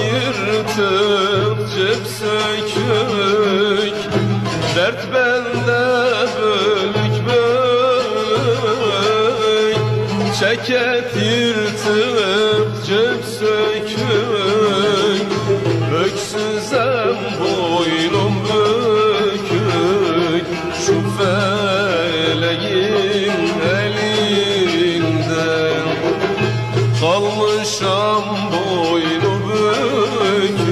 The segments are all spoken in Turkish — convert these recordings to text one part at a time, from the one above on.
yırtık cep sökük Dert bende bölük bölük. Ceket yırtık cep sökük Kalmışam boynu bükük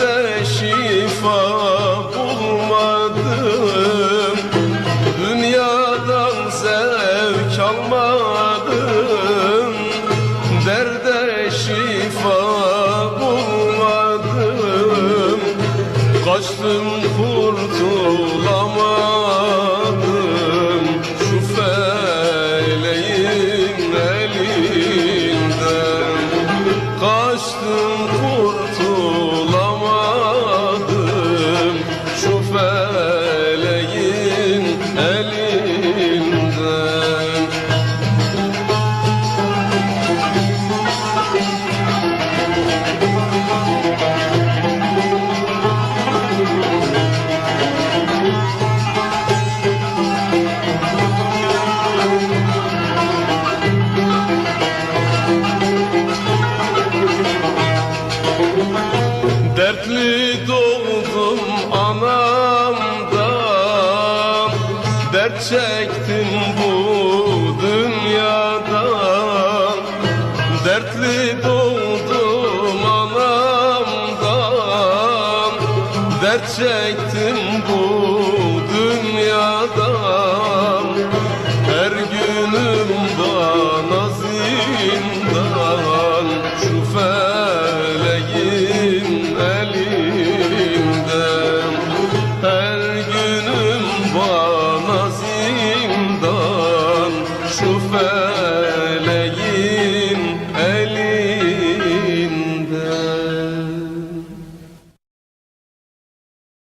Derde şifa bulmadım. Dünyadan zevk almadım. Derde şifa bulmadım. Kaçtım kurtulamadım. Şu feleğin elinden. Kaçtım kurtulamadım Dert çektim bu dünyadan. Dertli doğdum anamdan. Dert çektim bu